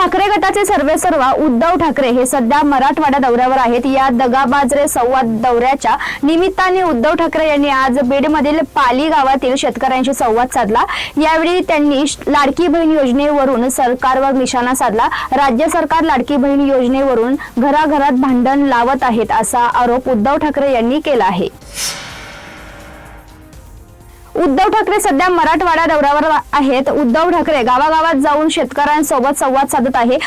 ठाकरे गटाचे सर्वे सर्वा उद्धव ठाकरे हे सध्या मराठवाडा दौऱ्यावर आहेत. या दगाबाजरे संवाद दौऱ्याच्या निमित्ताने उद्धव ठाकरे यांनी आज बीडमधील पाली गावातील शेतकऱ्यांशी संवाद साधला. यावेळी त्यांनी लाडकी बहीण योजनेवरून सरकारवर निशाणा साधला. राज्य सरकार लाडकी बहीण योजनेवरून घराघरात भांडण लावत आहेत असा आरोप उद्धव ठाकरे यांनी केला आहे. उद्धव ठाकरे सध्या मराठवाडा दौऱ्यावर आहेत. उद्धव ठाकरे गावागावात जाऊन शेतकऱ्यांसोबत संवाद साधत आहे.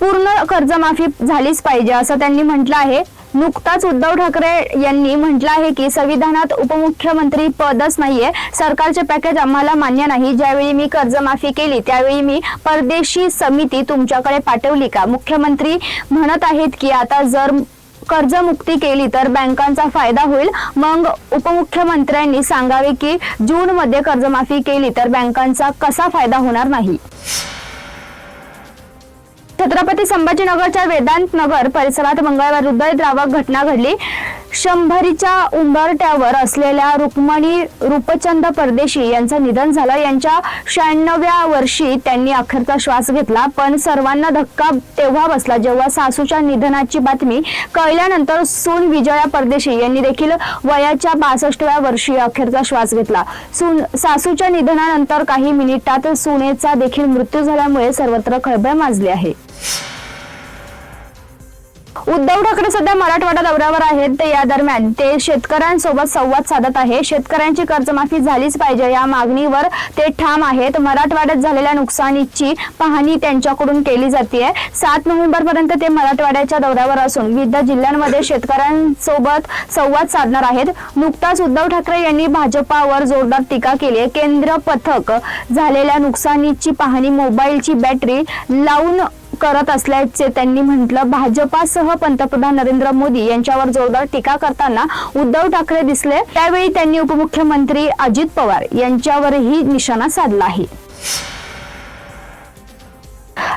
पूर्ण कर्जमाफी झालीच पाहिजे असं त्यांनी म्हटलं आहे. नुकताच उद्धव ठाकरे यांनी म्हटलं आहे की संविधानात उपमुख्यमंत्री पदच नाहीये. सरकारचे पॅकेज आम्हाला मान्य नाही. ज्यावेळी मी कर्जमाफी केली त्यावेळी मी परदेशी समिती तुमच्याकडे पाठवली का? मुख्यमंत्री म्हणत आहेत की आता जर कर्जमुक्ती केली तर बँकांचा फायदा होईल. मग उपमुख्यमंत्र्यांनी सांगावे की जून मध्ये कर्जमाफी केली तर बँकांचा कसा फायदा होणार नाही? छत्रपती संभाजीनगरच्या वेदांत नगर परिसरात मंगळवार हृदयद्रावक घटना घडली. शंभरीच्या उंबरट्यावर असलेल्या रुक्मणी रूपचंद परदेशी यांचं निधन झालं. यांच्या शहाण्णव्या वर्षी त्यांनी अखेरचा श्वास घेतला पण सर्वांना धक्का तेव्हा बसला जेव्हा सासूच्या निधनाची बातमी कळल्यानंतर सून विजया परदेशी यांनी देखील वयाच्या बासष्टव्या वर्षी अखेरचा श्वास घेतला. सून सासूच्या निधनानंतर काही मिनिटात सुनेचा देखील मृत्यू झाल्यामुळे सर्वत्र खळबळ माजली आहे. उद्धव ठाकरे सध्या मराठवाडा दौऱ्यावर आहेत. ते या दरम्यान ते शेतकऱ्यांसोबत संवाद साधत आहे. शेतकऱ्यांची कर्जमाफी झालीच पाहिजे. या मागणीवर ते ठाम आहेत. मराठवाड्यात झालेल्या नुकसानीची पाहणी त्यांच्याकडून केली जाते सात नोव्हेंबर पर्यंत ते मराठवाड्याच्या दौऱ्यावर असून विविध जिल्ह्यांमध्ये शेतकऱ्यांसोबत संवाद साधणार आहेत. नुकताच उद्धव ठाकरे यांनी भाजपावर जोरदार टीका केली आहे. केंद्र पथक झालेल्या नुकसानीची पाहणी मोबाईलची बॅटरी लावून करत असल्याचे त्यांनी म्हटलं. भाजपासह पंतप्रधान नरेंद्र मोदी यांच्यावर जोरदार टीका करताना उद्धव ठाकरे दिसले. त्यावेळी त्यांनी उपमुख्यमंत्री अजित पवार यांच्यावरही निशाणा साधला आहे.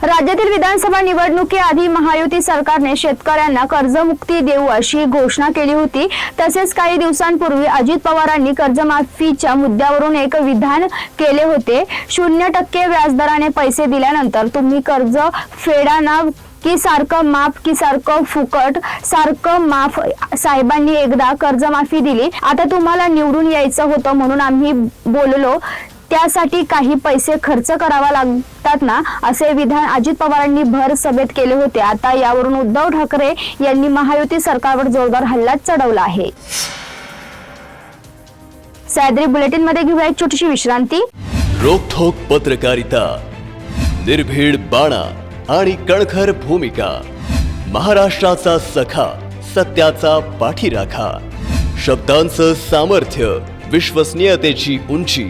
राज्यातील विधानसभा निवडणुकीआधी महायुती सरकारने शेतकऱ्यांना कर्जमुक्ती देऊ अशी घोषणा केली होती. तसेच काही दिवसांपूर्वी अजित पवारांनी कर्जमाफीच्या मुद्द्यावरून एक विधान केले होते. शून्य टक्के व्याजदराने पैसे दिल्यानंतर तुम्ही कर्ज फेडाना की सारखं माफ की सारखं फुकट सारखं माफ साहेबांनी एकदा कर्जमाफी दिली. आता तुम्हाला निवडून यायचं होतं म्हणून आम्ही बोललो. त्यासाठी काही पैसे खर्च करावा लागतात ना असे विधान अजित पवारांनी भर सभेत केले होते. आता यावरून उद्धव ठाकरे यांनी महायुती सरकारवर जोरदार हल्ला चढवला आहे. सह्याद्री बुलेटिनमध्ये घेऊया एक छोटीशी विश्रांती. रोखोक पत्रकारिता निर्भीड बाणा आणि कणखर भूमिका महाराष्ट्राचा सखा सत्याचा पाठीराखा शब्दांचं सामर्थ्य विश्वसनीयतेची उंची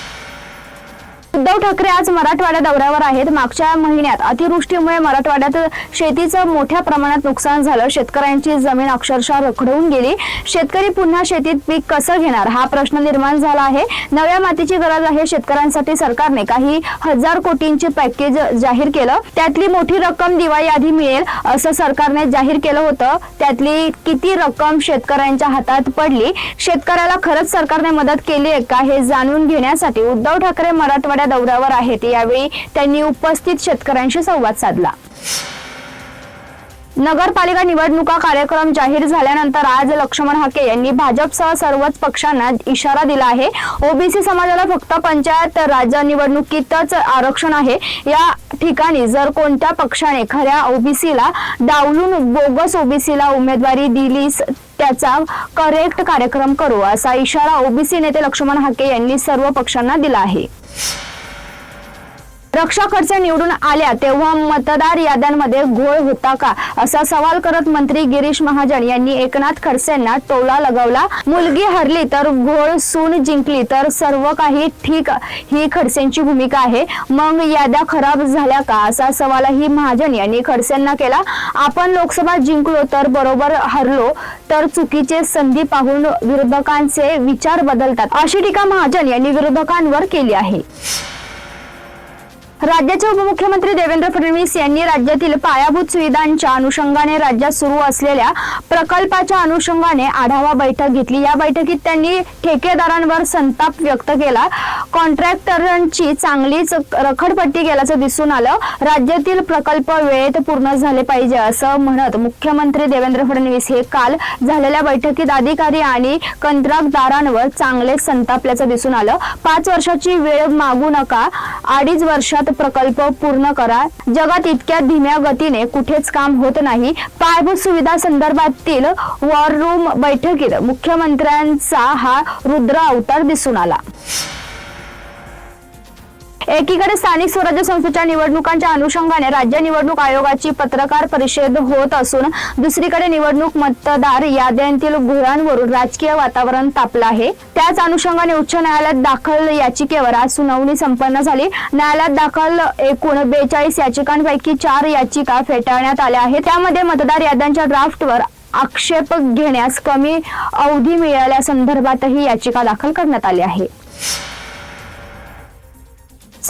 उद्धव ठाकरे आज मराठवाडा दौऱ्यावर आहेत. मागच्या महिन्यात अतिवृष्टीमुळे मराठवाड्यात शेतीचं मोठ्या प्रमाणात नुकसान झालं. शेतकऱ्यांची जमीन अक्षरशः रखडवून गेली. शेतकरी पुन्हा शेतीत पीक कसं घेणार? हा प्रश्न निर्माण झाला आहे. नव्या मातीची गरज आहे. शेतकऱ्यांसाठी सरकारने काही हजार कोटींचे पॅकेज जाहीर केलं. त्यातली मोठी रक्कम दिवाळी आधी मिळेल असं सरकारने जाहीर केलं होतं. त्यातली किती रक्कम शेतकऱ्यांच्या हातात पडली? शेतकऱ्याला खरंच सरकारने मदत केली आहे का हे जाणून घेण्यासाठी उद्धव ठाकरे मराठवाड्या दौऱ्यावर आहेत. यावेळी त्यांनी उपस्थित शेतकऱ्यांशी संवाद साधला. नगरपालिका निवडणुका कार्यक्रम जाहीर झाल्यानंतर आज लक्ष्मण हाके यांनी भाजपसह सर्वच पक्षांना इशारा दिला आहे. ओबीसी समाजाला फक्त पंचायत राज निवडणुकीतच आरक्षण आहे. या ठिकाणी जर कोणत्या पक्षाने खऱ्या ओबीसीला डावलून बोगस ओबीसीला उमेदवारी दिलीस त्याचा करेक्ट कार्यक्रम करू असा इशारा ओबीसी नेते लक्ष्मण हाके यांनी सर्व पक्षांना दिला आहे. रक्षा खर्च निवडून आल्या तेव्हा मतदार याद्यांमध्ये घोळ होता का? असा सवाल करत मंत्री गिरीश महाजन यांनी एकनाथ खडसेंना टोला लगावला. मुलगी हरली तर घोळ सून जिंकली तर सर्व काही ठीक ही खडसेंची भूमिका आहे. मग याद्या खराब झाल्या का? असा सवालही महाजन यांनी खडसेंना केला. आपण लोकसभा जिंकलो तर बरोबर हरलो तर चुकीचे संधी पाहून विरोधकांचे विचार बदलतात. अशी टीका महाजन यांनी विरोधकांवर केली आहे. राज्याचे उपमुख्यमंत्री देवेंद्र फडणवीस यांनी राज्यातील पायाभूत सुविधांच्या अनुषंगाने राज्यात सुरू असलेल्या प्रकल्पाच्या अनुषंगाने आढावा बैठक घेतली. या बैठकीत त्यांनी ठेकेदारांवर संताप व्यक्त केला. कॉन्ट्रॅक्टरांची चांगलीच रखडपट्टी केल्याचं दिसून आलं. राज्यातील प्रकल्प वेळेत पूर्ण झाले पाहिजे असं म्हणत मुख्यमंत्री देवेंद्र फडणवीस हे काल झालेल्या बैठकीत अधिकारी आणि कंत्राटदारांवर चांगले संतापल्याचं दिसून आलं. पाच वर्षाची वेळ मागू नका. अडीच वर्षात प्रकल्प पूर्ण करा. जगात इतक्या धीम्या गतीने कुठेच काम होत नाही. पायाभूत सुविधा संदर्भातील वॉर रूम बैठकीत मुख्यमंत्र्यांचा हा रुद्र अवतार दिसून आला. एकीकडे स्थानिक स्वराज्य संस्थेच्या निवडणुकांच्या अनुषंगाने राज्य निवडणूक आयोगाची पत्रकार परिषद होत असून दुसरीकडे निवडणूक मतदार याद्यांतील घोळांवरून राजकीय वातावरण तापलं आहे. त्याच अनुषंगाने उच्च न्यायालयात दाखल याचिकेवर आज सुनावणी संपन्न झाली. न्यायालयात दाखल एकूण बेचाळीस याचिकांपैकी चार याचिका फेटाळण्यात आल्या आहेत. त्यामध्ये मतदार याद्यांच्या ड्राफ्टवर आक्षेप घेण्यास कमी अवधी मिळाल्या संदर्भातही याचिका दाखल करण्यात आली आहे.